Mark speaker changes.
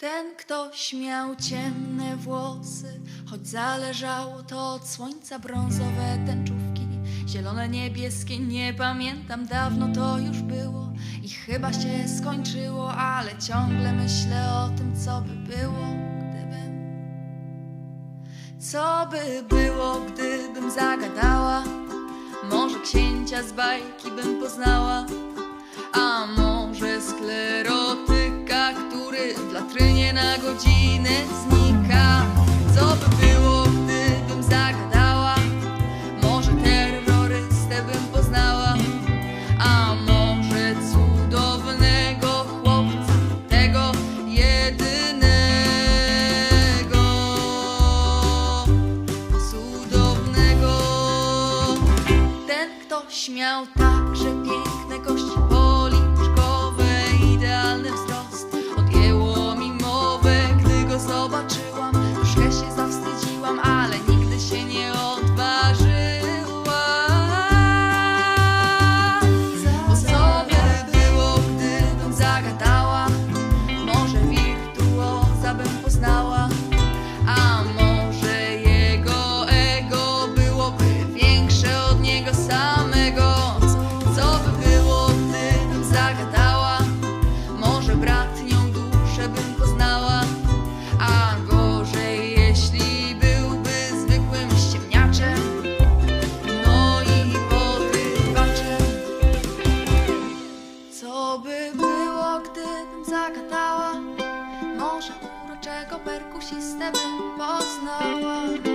Speaker 1: Ten ktoś miał ciemne włosy, choć zależało to od słońca brązowe tęczówki. Zielone, niebieskie, nie pamiętam, dawno to już było i chyba się skończyło, ale ciągle myślę o tym, co by było, gdybym. Co by było, gdybym zagadała? Może księcia z bajki bym poznała, a może sklerotyka, który w latrynie na godzinę znika. Co by było, gdybym zagadała? Może terrorystę bym poznała, a może cudownego chłopca, tego jedynego, cudownego. Ten ktoś miał także piękne kości Może uroczego perkusistę bym poznała